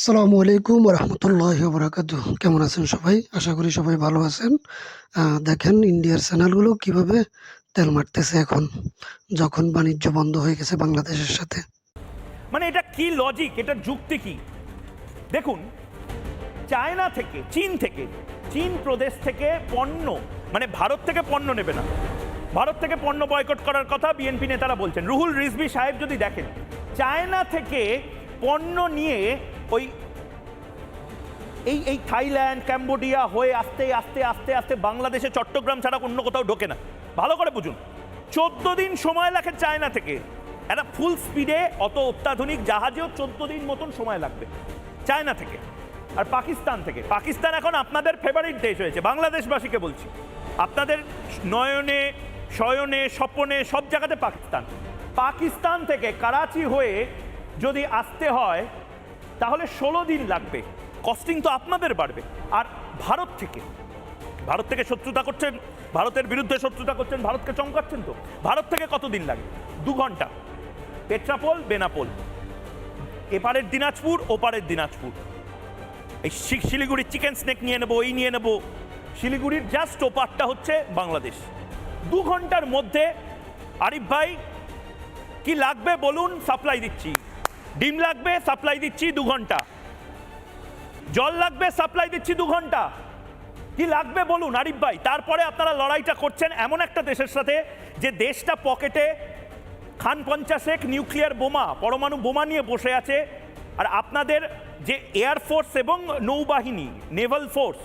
আসসালামু আলাইকুম রহমতুল্লাহ বরাকাতু কেমন আছেন সবাই? আশা করি সবাই ভালো আছেন। দেখেন ইন্ডিয়ার চ্যানেলগুলো কীভাবে তেল মারতেছে এখন, যখন বাণিজ্য বন্ধ হয়ে গেছে বাংলাদেশের সাথে। মানে এটা কি লজিক এটার যুক্তি কি? দেখুন, চায়না থেকে, চীন থেকে, চীন প্রদেশ থেকে পণ্য মানে ভারত থেকে পণ্য নেবে না। ভারত থেকে পণ্য বয়কট করার কথা বিএনপি নেতারা বলছেন। রুহুল রিজভি সাহেব যদি দেখেন, চায়না থেকে পণ্য নিয়ে ওই, এই এই থাইল্যান্ড, ক্যাম্বোডিয়া হয়ে আস্তে আস্তে আস্তে আস্তে বাংলাদেশে চট্টগ্রাম ছাড়া অন্য কোথাও ঢোকে না। ভালো করে বুঝুন। চোদ্দ দিন সময় লাগে চায়না থেকে। একটা ফুল স্পিডে অত অত্যাধুনিক জাহাজেও চোদ্দ দিন মতন সময় লাগবে। চায়না থেকে। আর পাকিস্তান থেকে। পাকিস্তান এখন আপনাদের ফেভারিট দেশ হয়েছে। বাংলাদেশবাসীকে বলছি। আপনাদের নয়নে, শয়নে, স্বপনে সব জায়গাতে পাকিস্তান। পাকিস্তান থেকে, করাচি হয়ে যদি আসতে হয় তাহলে ষোলো দিন লাগবে। কস্টিং তো আপনাদের বাড়বে। আর ভারত থেকে ভারত থেকে শত্রুতা করছেন, ভারতের বিরুদ্ধে শত্রুতা করছেন, ভারতকে চমকাচ্ছেন তো? ভারত থেকে কতদিন লাগে? দু ঘণ্টা। পেট্রাপোল, বেনাপোল। এপারের দিনাজপুর, ওপারের দিনাজপুর। এই শিলিগুড়ির চিকেন স্নেক নিয়ে নেব, এই নিয়ে নেব। শিলিগুড়ির জাস্ট ওপারটা হচ্ছে বাংলাদেশ। দু ঘণ্টার মধ্যে আরিফ ভাই, কি লাগবে বলুন সাপ্লাই দিচ্ছি। ডিম লাগবে, সাপ্লাই দিচ্ছি দু ঘণ্টা। জল লাগবে, সাপ্লাই দিচ্ছি দু ঘণ্টা। কি লাগবে বলুন, আরিফ ভাই? তারপরে আপনারা লড়াইটা করছেন এমন একটা দেশের সাথে যে দেশটা পকেটে খান পঞ্চাশেক নিউক্লিয়ার বোমা, পরমাণু বোমা নিয়ে বসে আছে। আর আপনাদের যে এয়ারফোর্স এবং নৌবাহিনী, নেভাল ফোর্স,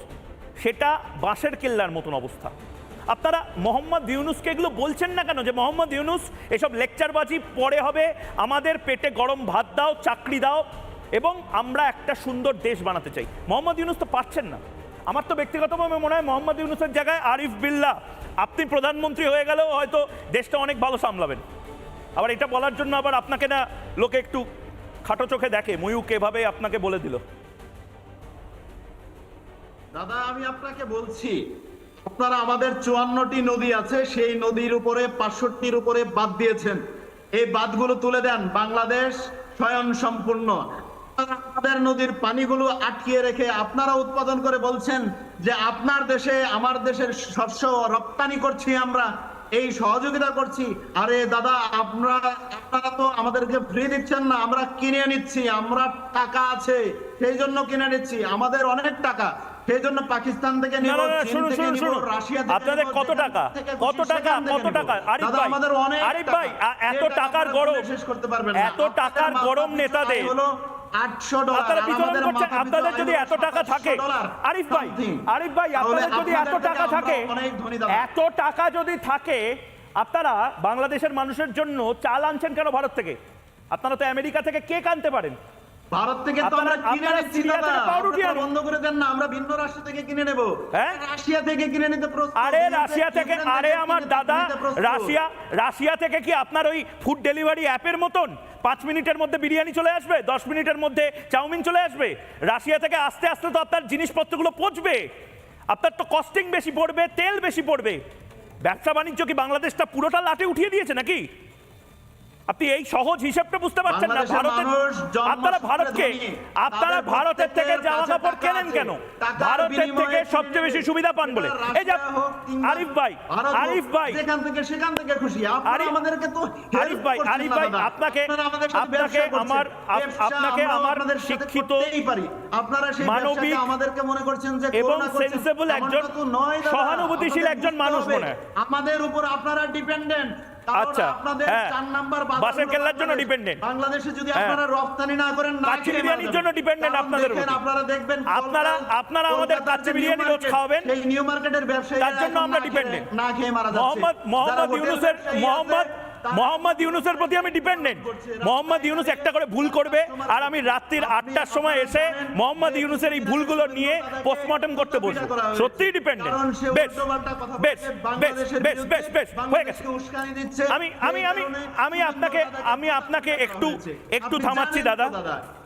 সেটা বাঁশের কেল্লার মতন অবস্থা। আপনারা মোহাম্মদ ইউনুসকে এগুলো বলছেন না কেন? যে মোহাম্মদ ইউনুস এসব লেকচারবাজি পরে হবে, আমাদের পেটে গরম ভাত দাও, চাকরি দাও, এবং আমরা একটা সুন্দর দেশ বানাতে চাই। মোহাম্মদ ইউনুস তো পারছেন না। আমার তো ব্যক্তিগতভাবে মনে হয় মোহাম্মদ ইউনুসের জায়গায় আরিফ বিল্লাহ আপনি প্রধানমন্ত্রী হয়ে গেলেও হয়তো দেশটা অনেক ভালো সামলাবেন। আবার এটা বলার জন্য আবার আপনাকে না লোকে একটু খাটো চোখে দেখে, ময়ূক এভাবে আপনাকে বলে দিল। দাদা, আমি আপনাকে বলছি আপনারা আমাদের চুয়ান্নটি নদী আছে, সেই নদীর উপরে, পাঁচষট্টির উপরে বাদ দিয়েছেন। এই বাঁধগুলো তুলে দেন বাংলাদেশ স্বয়ং সম্পূর্ণ আমাদের নদীর পানিগুলো আটকিয়ে রেখে আপনারা উৎপাদন করে বলছেন যে আপনার দেশে, আমার দেশের শস্য রপ্তানি করছি আমরা, এই সহযোগিতা করছি। আরে দাদা, আপনারা আপনারা তো আমাদেরকে ফ্রি দিচ্ছেন না, আমরা কিনে নিচ্ছি, আমরা টাকা আছে, সেই জন্য কিনে নিচ্ছি। আমাদের অনেক টাকা। সেই জন্য পাকিস্তান থেকে নিব শুনুন শুনুন শুনুন। আপনাদের কত টাকা? কত টাকা? কত টাকা? আরিফ ভাই আমাদের অনেক আরিফ ভাই এত টাকার গরম শেষ করতে পারবেন না। এত টাকার গরম নেতাদের হলো আপনারা আর বিতরণ আমাদের করছেন মাথা পিছু আপনাদের যদি এত টাকা থাকে আরিফ ভাই আরিফ ভাই আপনাদের যদি এত টাকা থাকে আমরা অনেক ধনী দাদা। এত টাকা যদি থাকে আপনারা বাংলাদেশের মানুষের জন্য চাল আনছেন কেন ভারত থেকে? আপনারা তো আমেরিকা থেকে কেক আনতে পারেন। ভারত থেকে তো আমরা কিনে নিচ্ছি দাদা। বন্ধ করে দেন না আমরা ভিন্ন রাষ্ট্র থেকে কিনে নেব। হ্যাঁ? রাশিয়া থেকে কিনে নিতে প্রস্তুত। আরে রাশিয়া থেকে আরে আমার দাদা রাশিয়া রাশিয়া থেকে কি আপনার ওই ফুড ডেলিভারি অ্যাপের মতন পাঁচ মিনিটের মধ্যে বিরিয়ানি চলে আসবে? দশ মিনিটের মধ্যে চাউমিন চলে আসবে? রাশিয়া থেকে আস্তে আস্তে তো আপনার জিনিসপত্রগুলো পচবে। আপনার তো কস্টিং বেশি পড়বে তেল বেশি পড়বে। ব্যবসা বাণিজ্য কি বাংলাদেশটা পুরোটা লাটে উঠিয়ে দিয়েছে নাকি? আপনি এই সহজ হিসাবটা বুঝতে পারছেন না ভারতের আপনারা ভারতকে আপনারা ভারতের থেকে জামা কাপড় কেনেন কেন? ভারতের থেকে সবচেয়ে বেশি সুবিধা পান বলে। এই যে আরিফ ভাই আরিফ ভাই। যেখান থেকে সেখান থেকে খুশি। আমাদেরকে তো আরিফ ভাই আরিফ ভাই আপনাকে আপনাকে আমার আপনাকে আমার শিক্ষিত পারি। আপনারা সেই মানবিক আমাদেরকে মনে করছেন যে এবং এমনটা একজন। সহানুভূতিশীল একজন মানুষ মনে আমাদের উপর আপনারা ডিপেন্ডেন্ট আচ্ছা, হ্যাঁ। নাম্বার বাসের কেল্লার জন্য ডিপেন্ডেন্ট বাংলাদেশে যদি হ্যাঁ। আপনারা রপ্তানি না করেন কাচ্চি বিরিয়ানির জন্য ডিপেন্ডেন্ট আপনাদের আপনারা দেখবেন আপনারা- আপনারা আমাদের কাচ্চি বিরিয়ানি রোজ খাওয়াবেন। সেই নিউ মার্কেটের ব্যবসায়ীরা তার জন্য আমরা ডিপেন্ডেন্ট না খেয়ে মারা যাচ্ছে মোহাম্মদ মোহাম্মদ ইউনুসের মোহাম্মদ মোহাম্মদ ইউনুসের প্রতি আমি ডিপেন্ডেন্ট মোহাম্মদ ইউনুস একটা করে ভুল করবে আর আমি রাত্রির আটটার সময় এসে মোহাম্মদ ইউনুসের এই ভুলগুলো নিয়ে পোস্টমর্টম করতে বসবো। সত্যিই ডিপেন্ডেন্ট বেশ বেশ বেশ বেশ বেশ বেশ হয়ে গেছে। আমি আমি আমি আমি আপনাকে আমি আপনাকে একটু একটু থামাচ্ছি দাদা।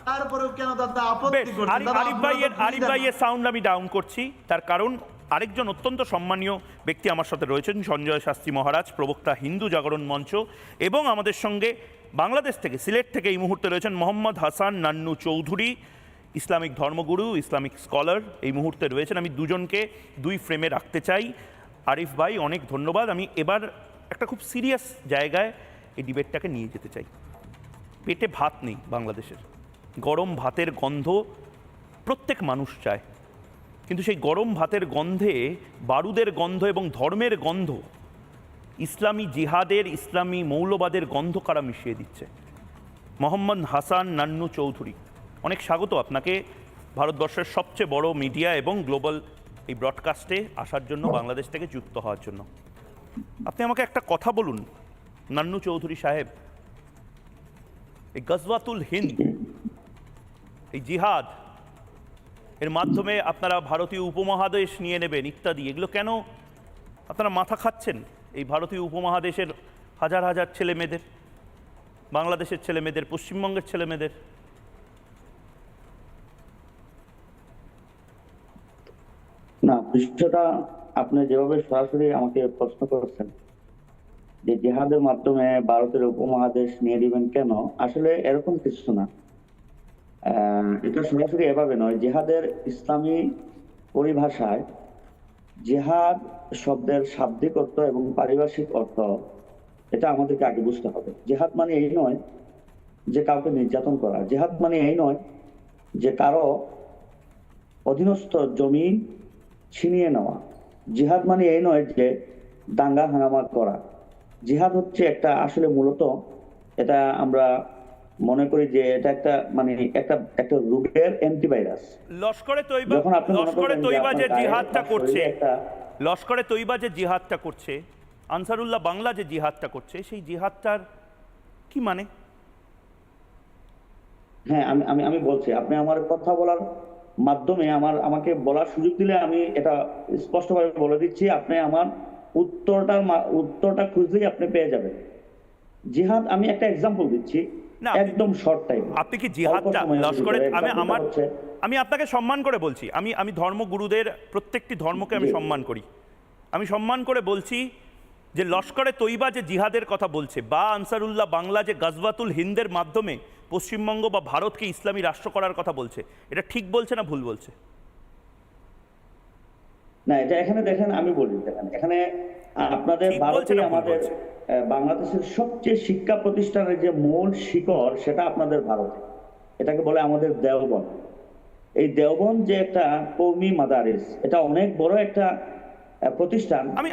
তারপরেও কেন দাদা আপত্তি করছেন? আরিফ ভাইয়ের আরিফ ভাইয়ের সাউন্ড আমি ডাউন করছি। তার কারণ আরেকজন অত্যন্ত সম্মানীয় ব্যক্তি আমার সাথে রয়েছেন, সঞ্জয় শাস্ত্রী মহারাজ, প্রবক্তা হিন্দু জাগরণ মঞ্চ, এবং আমাদের সঙ্গে বাংলাদেশ থেকে, সিলেট থেকে এই মুহূর্তে রয়েছেন মোহাম্মদ হাসান নান্নু চৌধুরী, ইসলামিক ধর্মগুরু, ইসলামিক স্কলার। এই মুহূর্তে রয়েছেন আমি দুজনকে দুই ফ্রেমে রাখতে চাই। আরিফ ভাই, অনেক ধন্যবাদ। আমি এবার একটা খুব সিরিয়াস জায়গায় এই ডিবেটটাকে নিয়ে যেতে চাই। পেটে ভাত নেই বাংলাদেশের। গরম ভাতের গন্ধ প্রত্যেক মানুষ চায়। কিন্তু সেই গরম ভাতের গন্ধে, বারুদের গন্ধ এবং ধর্মের গন্ধ, ইসলামী জিহাদের, ইসলামী মৌলবাদের গন্ধ কারা মিশিয়ে দিচ্ছে? মোহাম্মদ হাসান নান্নু চৌধুরী। অনেক স্বাগত আপনাকে। ভারতবর্ষের সবচেয়ে বড় মিডিয়া এবং গ্লোবাল এই ব্রডকাস্টে আসার জন্য, বাংলাদেশ থেকে যুক্ত হওয়ার জন্য। আপনি আমাকে একটা কথা বলুন, নান্নু চৌধুরী সাহেব। এই গজওয়াতুল হিন্দ, এই জিহাদ এর মাধ্যমে আপনারা ভারতীয় উপমহাদেশ নিয়ে নেবেন ইত্যাদি। এগুলো কেন আপনারা মাথা খাচ্ছেন? এই ভারতীয় উপমহাদেশের হাজার হাজার ছেলে মেয়েদের, বাংলাদেশের ছেলে মেয়েদের, পশ্চিমবঙ্গের ছেলে মেয়েদের। না বিষয়টা আপনি যেভাবে সরাসরি আমাকে প্রশ্ন করেছেন, যে জিহাদের মাধ্যমে ভারতের উপমহাদেশ নিয়ে দিবেন কেন? আসলে এরকম কিছু না। এটা সরাসরি এভাবে নয়। জেহাদের ইসলামী পরিভাষায় জেহাদ শব্দের শাব্দিক অর্থ এবং পারিভাষিক অর্থ, এটা আমাদেরকে আগে বুঝতে হবে। জেহাদ মানে এই নয় যে কাউকে নির্যাতন করা। জেহাদ মানে এই নয় যে কারও অধীনস্থ জমি ছিনিয়ে নেওয়া। জিহাদ মানে এই নয় যে দাঙ্গা হাঙ্গামা করা। জিহাদ হচ্ছে একটা, আসলে মূলত এটা আমরা মনে করি যে এটা একটা মানে একটা একটা রোগের অ্যান্টিভাইরাস লস্করে তৈবা লস্করে তৈবা যে জিহাদটা করছে লস্করে তৈবা যে জিহাদটা করছে আনসারুল্লাহ বাংলা যে জিহাদটা করছে সেই জিহাদটার কি মানে? হ্যাঁ আমি আমি আমি বলছি আপনি আমার কথা বলার মাধ্যমে আমার আমাকে বলার সুযোগ দিলে আমি এটা স্পষ্টভাবে বলে দিচ্ছি আপনি আমার উত্তরটা উত্তরটা খুঁজলেই আপনি পেয়ে যাবেন। জিহাদ আমি একটা এক্সাম্পল দিচ্ছি। না, একদম শর্ট টাইম আপনি কি জিহাদটা লস্করে আমি আমার আমি আপনাকে সম্মান করে বলছি। আমি আমি ধর্মগুরুদের প্রত্যেকটি ধর্মকে আমি। সম্মান করি। আমি সম্মান করে বলছি যে লস্করে তৈবা যে জিহাদের কথা বলছে বা আনসারুল্লাহ বাংলা যে গজবাতুল হিন্দের মাধ্যমে পশ্চিমবঙ্গ বা ভারতকে ইসলামী রাষ্ট্র করার কথা বলছে এটা ঠিক বলছে না ভুল বলছে? না এটা এখানে দেখেন আমি বলি দেখেন এখানে আপনাদের ভারতে আমাদের বাংলাদেশের সবচেয়ে শিক্ষা প্রতিষ্ঠানের যে মূল শিকড় সেটা আপনাদের ভারত। এটাকে বলে আমাদের দেওবন এই দেওবন যে একটা কৌমি মাদারিস এটা অনেক বড় একটা প্রতিষ্ঠান। আমি